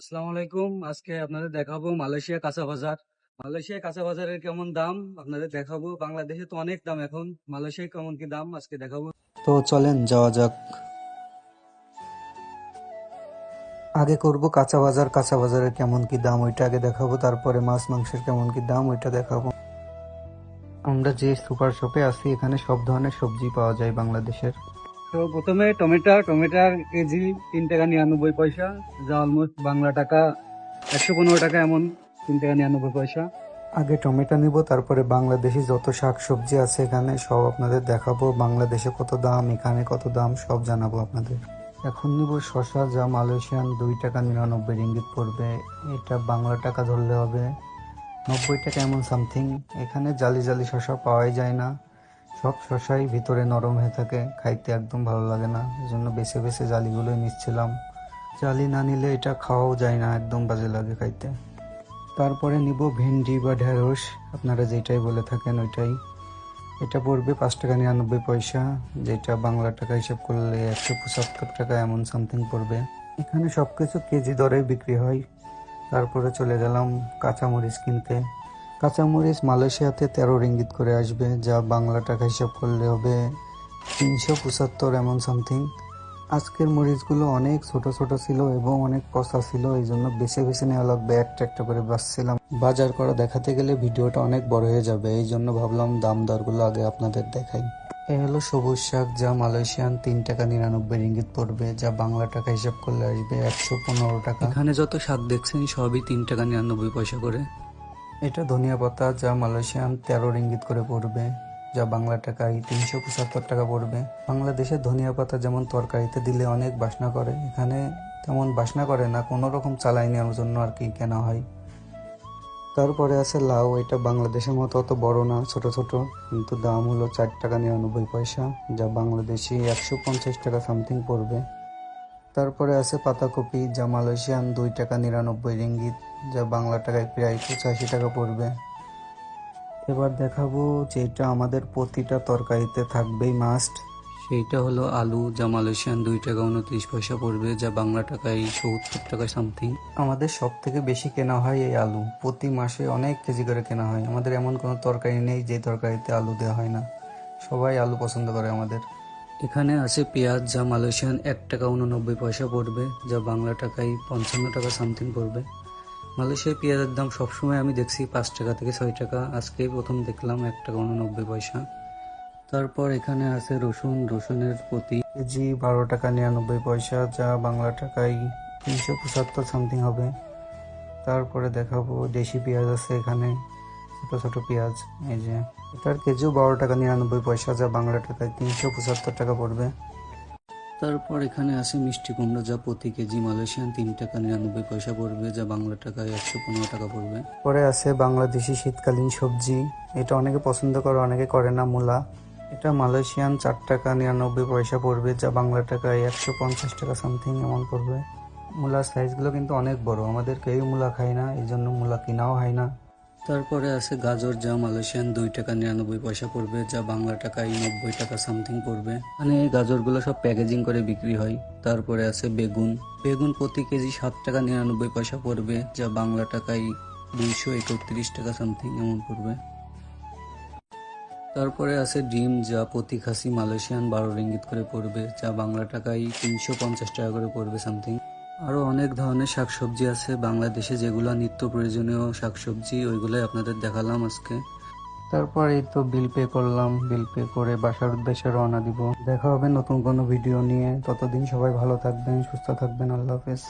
আসসালামু আলাইকুম। আজকে আপনাদের দেখাবো মালয়েশিয়া কাঁচা বাজার। মালয়েশিয়া কাঁচা বাজারের কেমন দাম? আপনাদের দেখাবো। বাংলাদেশে তো অনেক দাম এখন। মালয়েশিয়ায় কেমন কি দাম? আজকে দেখাবো। তো চলেন যাওয়া যাক। আগে করব কাঁচা বাজার, কাঁচা বাজারের কেমন কি দাম ওইটা আগে দেখাবো। তারপরে মাছ, মাংসের কেমন কি দাম ওইটা দেখাবো। আমরা যে সুপার শপে আছি, এখানে সব ধরনের সবজি পাওয়া যায় বাংলাদেশের। তো প্রথমে টমেটো টমেটোর কেজি তিন টাকা নিরানব্বই পয়সা, যা অলমোস্ট বাংলা টাকা, একশো পনেরো টাকা এমন তিন টাকা নিরানব্বই পয়সা। আগে টমেটো নিব, তারপরে বাংলাদেশি যত শাক সবজি আছে এখানে সব আপনাদের দেখাবো, বাংলাদেশে কত দাম, এখানে কত দাম, সব জানাব আপনাদের। এখন নিব শশা যা মালয়েশিয়ান, দুই টাকা নিরানব্বই রিঙ্গিত পড়বে। এটা বাংলা টাকা ধরলে হবে নব্বই টাকা এমন সামথিং এখানে জালি জালি শশা পাওয়াই যায় না। সব শশাই ভিতরে নরম হয়ে থাকে, খাইতে একদম ভালো লাগে না। এই জন্য বেছে বেছে জালিগুলোই নিচ্ছিলাম। জালি না নিলে এটা খাওয়াও যায় না, একদম বাজে লাগে খাইতে। তারপরে নিব ভেন্ডি বা ঢেঁড়স, আপনারা যেটাই বলে থাকেন ওইটাই। এটা পড়বে পাঁচ টাকা নিরানব্বই পয়সা যেটা বাংলা টাকা হিসাব করলে একশো পঁচাত্তর টাকা এমন সামথিং পড়বে। এখানে সব কিছু কেজি দরে বিক্রি হয়। তারপরে চলে গেলাম কাঁচামরিচ কিনতে। কাঁচামরিচ মালয়েশিয়াতে তেরো রিঙ্গিত করে আসবে, যা বাংলা টাকা হিসাব করলে হবে তিনশো পঁচাত্তর এমন সামথিং। আজকের মরিচগুলো অনেক ছোট ছোট ছিল এবং অনেক পচা ছিল, এই জন্য বেছে বেছে নেওয়া লাগবে। একটা একটা করে বাঁচছিলাম। বাজার করা দেখাতে গেলে ভিডিওটা অনেক বড় হয়ে যাবে, এই জন্য ভাবলাম দাম দরগুলো আগে আপনাদের দেখাই। এ হলো সবুজ শাক, যা মালয়েশিয়ান তিন টাকা নিরানব্বই রিঙ্গিত পড়বে, যা বাংলা টাকা হিসাব করলে আসবে একশো পনেরো টাকা। এখানে যত শাক দেখছেন, সবই তিন টাকা নিরানব্বই পয়সা করে। এটা ধনিয়া পাতা যা মালয়েশিয়ান তেরো রিঙ্গিত করে পড়বে, যা বাংলা টাকায় তিনশো পঁচাত্তর টাকা পড়বে। বাংলাদেশের ধনিয়া পাতা যেমন তরকারিতে দিলে অনেক বাসনা করে, এখানে তেমন বাসনা করে না, কোনো রকম চালাই নেওয়ার জন্য আর কি কেনা হয়। তারপরে আছে লাউ, এটা বাংলাদেশের মতো অত বড় না, ছোট ছোট, কিন্তু দাম হলো চার টাকা নিরানব্বই পয়সা, যা বাংলাদেশি একশো পঞ্চাশ টাকা সামথিং পড়বে। তারপরে আছে পাতাকপি যা মালয়েশিয়ান দুই টাকা নিরানব্বই রিঙ্গিত যা বাংলা টাকায় প্রায় পঁচাশি টাকা পড়বে। এবার দেখাবো যেটা আমাদের প্রতিটা তরকারিতে থাকবেই মাস্ট সেইটা হলো আলু যা মালয়েশিয়ান দুই টাকা উনত্রিশ পয়সা পড়বে যা বাংলা টাকায় সত্তর টাকা সামথিং আমাদের সব থেকে বেশি কেনা হয় এই আলু। প্রতি মাসে অনেক কেজি করে কেনা হয়। আমাদের এমন কোনো তরকারি নেই যে তরকারিতে আলু দেওয়া হয় না। সবাই আলু পছন্দ করে আমাদের। এখানে আছে পেঁয়াজ, যা মালয়েশিয়ান এক টাকা উননব্বই পয়সা পড়বে, যা বাংলা টাকায় পঞ্চান্ন টাকা সামথিং পড়বে। মালয়েশিয়ার পেঁয়াজের দাম সবসময় আমি দেখছি পাঁচ টাকা থেকে ছয় টাকা, আজকেই প্রথম দেখলাম এক টাকা উননব্বই পয়সা। তারপর এখানে আছে রসুন, রসুনের প্রতি কেজি বারো টাকা নিরানব্বই পয়সা, যা বাংলা টাকায় তিনশো পঁচাত্তর সামথিং হবে। তারপরে দেখাবো দেশি পেঁয়াজ আছে এখানে। ছোট ছোট পেঁয়াজ। এই যে। এটার কেজিও বারো টাকা নিরানব্বই পয়সা যা বাংলা টাকায় তিনশো পঁচাত্তর টাকা পড়বে। তারপর এখানে আছে মিষ্টি কুমড়া যা প্রতি কেজি মালয়েশিয়ান তিন টাকা নিরানব্বই পয়সা পড়বে যা বাংলা টাকায় একশো পনেরো টাকা পড়বে। পরে আছে বাংলাদেশি শীতকালীন সবজি। এটা অনেকে পছন্দ করে অনেকে করে না মূলা। এটা মালয়েশিয়ান চার টাকা নিরানব্বই পয়সা পড়বে যা বাংলা টাকায় একশো পঞ্চাশ টাকা সামথিং এমন পড়বে। মূলার সাইজগুলো কিন্তু অনেক বড়। আমাদের কেউ মূলা খায় না এই জন্য মূলা কিনাও হয় না। তারপরে আছে গাজর, যা মালয়েশিয়ান দুই টাকা নিরানব্বই পয়সা পড়বে, যা বাংলা টাকায় নব্বই টাকা সামথিং পড়বে। মানে এই গাজরগুলো সব প্যাকেজিং করে বিক্রি হয়। তারপরে আছে বেগুন। বেগুন প্রতি কেজি সাত টাকা নিরানব্বই পয়সা পড়বে, যা বাংলা টাকায় দুইশো একত্রিশ টাকা সামথিং এমন পড়বে। তারপরে আছে ডিম, যা প্রতি খাসি মালয়েশিয়ান বারো রিঙ্গিত করে পড়বে, যা বাংলা টাকায় তিনশো পঞ্চাশ টাকা করে পড়বে সামথিং আরও অনেক ধরনের শাকসবজি আছে বাংলাদেশে যেগুলো নিত্য প্রয়োজনীয় শাকসবজি, ওইগুলোই আপনাদের দেখালাম আজকে। তারপর এই তো বিল পে করলাম বিল পে করে বাসার উদ্দেশ্যে রওনা দিব। দেখা হবে নতুন কোনো ভিডিও নিয়ে। ততদিন সবাই ভালো থাকবেন, সুস্থ থাকবেন। আল্লাহ হাফেজ।